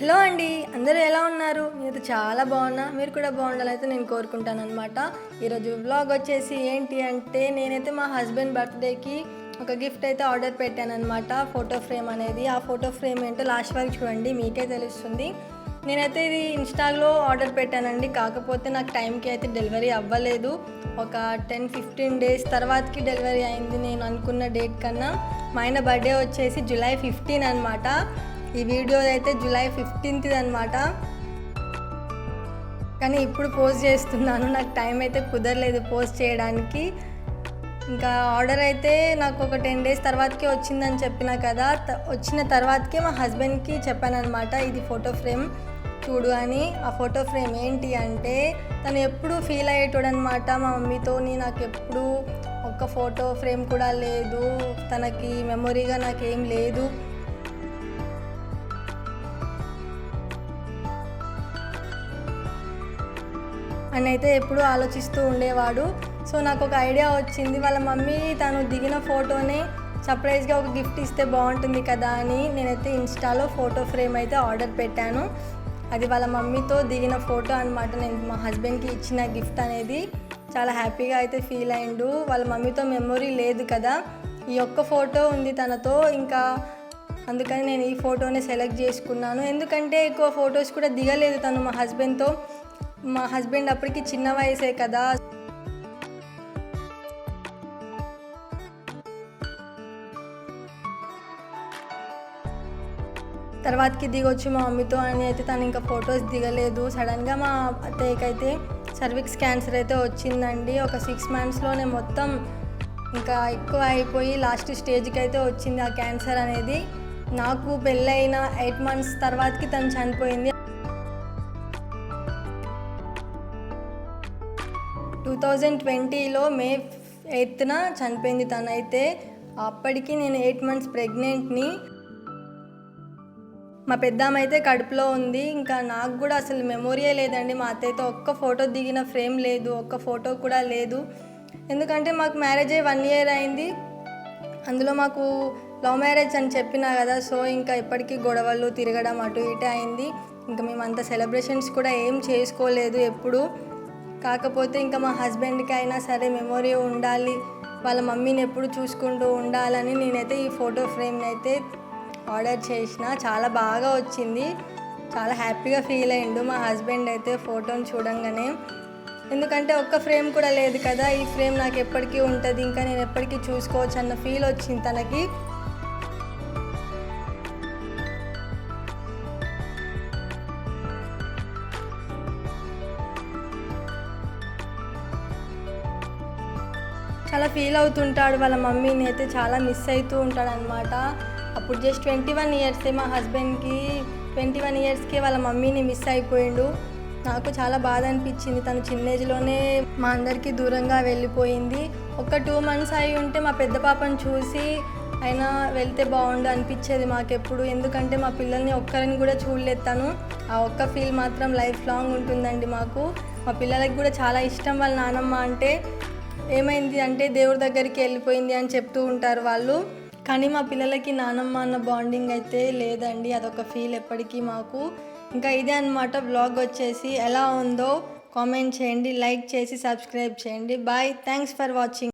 Hello అండి అందరూ ఎలా ఉన్నారు? నేనైతే చాలా బాగున్నా. మీరు కూడా బాగుండాలైతే నేను కోరుకుంటాను అనమాట ఈరోజు బ్లాగ్ వచ్చేసి ఏంటి అంటే నేనైతే మా హస్బెండ్ బర్త్డేకి ఒక గిఫ్ట్ అయితే ఆర్డర్ పెట్టాను అనమాట ఫోటో ఫ్రేమ్ అనేది. ఆ ఫోటో ఫ్రేమ్ ఏంటో లాస్ట్ వరకు చూడండి మీకే తెలుస్తుంది. నేనైతే ఇది ఇన్స్టాలో ఆర్డర్ పెట్టానండి. కాకపోతే నాకు టైంకి అయితే డెలివరీ అవ్వలేదు. ఒక టెన్ ఫిఫ్టీన్ డేస్ తర్వాతకి డెలివరీ అయింది నేను అనుకున్న డేట్ కన్నా. మా ఆయన బర్త్డే వచ్చేసి జూలై ఫిఫ్టీన్ అనమాట ఈ వీడియో అయితే జూలై ఫిఫ్టీన్త్ది అనమాట కానీ ఇప్పుడు పోస్ట్ చేస్తున్నాను. నాకు టైం అయితే కుదరలేదు పోస్ట్ చేయడానికి. ఇంకా ఆర్డర్ అయితే నాకు ఒక టెన్ డేస్ తర్వాతకే వచ్చిందని చెప్పిన కదా వచ్చిన తర్వాతకే మా హస్బెండ్కి చెప్పానమాట ఇది ఫోటో ఫ్రేమ్ చూడు అని. ఆ ఫోటో ఫ్రేమ్ ఏంటి అంటే తను ఎప్పుడు ఫీల్ అయ్యేటోడు అనమాట మా మమ్మీతో నాకు ఎప్పుడు ఒక్క ఫోటో ఫ్రేమ్ కూడా లేదు. తనకి మెమొరీగా నాకేం లేదు. అని అయితే ఎప్పుడూ ఆలోచిస్తూ ఉండేవాడు. సో నాకు ఒక ఐడియా వచ్చింది. వాళ్ళ మమ్మీ తను దిగిన ఫోటోనే సర్ప్రైజ్గా ఒక గిఫ్ట్ ఇస్తే బాగుంటుంది కదా అని నేనైతే ఇన్స్టాలో ఫోటో ఫ్రేమ్ అయితే ఆర్డర్ పెట్టాను. అది వాళ్ళ మమ్మీతో దిగిన ఫోటో అనమాట నేను మా హస్బెండ్కి ఇచ్చిన గిఫ్ట్ అనేది చాలా హ్యాపీగా అయితే ఫీల్ అయిండు. వాళ్ళ మమ్మీతో మెమొరీ లేదు కదా. ఈ ఒక్క ఫోటో ఉంది తనతో. ఇంకా అందుకని నేను ఈ ఫోటోనే సెలెక్ట్ చేసుకున్నాను. ఎందుకంటే ఎక్కువ ఫొటోస్ కూడా దిగలేదు తను మా హస్బెండ్తో. మా హస్బెండ్ అప్పటికి చిన్న వయసే కదా. తర్వాతకి దిగొచ్చి మా మమ్మీతో అని అయితే తను ఇంకా ఫొటోస్ దిగలేదు. సడన్గా మా అత్తయ్యకైతే అయితే సర్విక్స్ క్యాన్సర్ అయితే వచ్చిందండి. ఒక సిక్స్ మంత్స్లోనే మొత్తం ఇంకా ఎక్కువ అయిపోయి లాస్ట్ స్టేజ్కి అయితే వచ్చింది ఆ క్యాన్సర్ అనేది. నాకు పెళ్ళైన ఎయిట్ మంత్స్ తర్వాతకి తను చనిపోయింది. టూ థౌజండ్ ట్వంటీలో మే ఎయిత్న చనిపోయింది తనైతే అప్పటికి నేను ఎయిట్ మంత్స్ ప్రెగ్నెంట్ని. మా పెద్దామ అయితే కడుపులో ఉంది. ఇంకా నాకు కూడా అసలు మెమోరియే లేదండి. మా అత్తయ్యతో ఒక్క ఫోటో దిగిన ఫ్రేమ్ లేదు. ఒక్క ఫోటో కూడా లేదు. ఎందుకంటే మాకు మ్యారేజ్ అయ్యి వన్ ఇయర్ అయింది. అందులో మాకు లవ్ మ్యారేజ్ అని చెప్పినా కదా. సో ఇంకా ఇప్పటికీ గొడవలు తిరగడం అటు ఇటు అయింది. ఇంకా మేము అంత సెలబ్రేషన్స్ కూడా ఏం చేసుకోలేదు ఎప్పుడు. కాకపోతే ఇంకా మా హస్బెండ్కి అయినా సరే మెమొరీ ఉండాలి. వాళ్ళ మమ్మీని ఎప్పుడు చూసుకుంటూ ఉండాలని నేనైతే ఈ ఫోటో ఫ్రేమ్ని అయితే ఆర్డర్ చేసిన. చాలా బాగా వచ్చింది. చాలా హ్యాపీగా ఫీల్ అయ్యిండు మా హస్బెండ్ అయితే ఫోటోని చూడంగానే. ఎందుకంటే ఒక్క ఫ్రేమ్ కూడా లేదు కదా. ఈ ఫ్రేమ్ నాకు ఎప్పటికీ ఉంటుంది. ఇంకా నేను ఎప్పటికీ చూసుకోవచ్చు అన్న ఫీల్ వచ్చింది తనకి. చాలా ఫీల్ అవుతుంటాడు. వాళ్ళ మమ్మీని అయితే చాలా మిస్ అవుతూ ఉంటాడు అనమాట అప్పుడు జస్ట్ ట్వంటీ వన్ ఇయర్సే మా హస్బెండ్కి ట్వంటీ వన్ ఇయర్స్కే వాళ్ళ మమ్మీని మిస్ అయిపోయిండు. నాకు చాలా బాధ అనిపించింది. తను చిన్న ఏజ్లోనే మా అందరికీ దూరంగా వెళ్ళిపోయింది. ఒక టూ మంత్స్ అయి ఉంటే మా పెద్ద పాపను చూసి అయినా వెళ్తే బాగుండు అనిపించేది మాకెప్పుడు. ఎందుకంటే మా పిల్లల్ని ఒక్కరిని కూడా చూడలేదు తను. ఆ ఒక్క ఫీల్ మాత్రం లైఫ్ లాంగ్ ఉంటుందండి మాకు. మా పిల్లలకి కూడా చాలా ఇష్టం వాళ్ళ నానమ్మ అంటే. ఏమైంది అంటే దేవుడి దగ్గరికి వెళ్ళిపోయింది అని చెప్తూ ఉంటారు వాళ్ళు. కానీ మా పిల్లలకి నానమ్మ అన్న బాండింగ్ అయితే లేదండి. అదొక ఫీల్ ఎప్పటికీ మాకు. ఇంకా ఇదే అనమాట బ్లాగ్ వచ్చేసి ఎలా ఉందో కామెంట్ చేయండి లైక్ చేసి సబ్స్క్రైబ్ చేయండి. Bye thanks for watching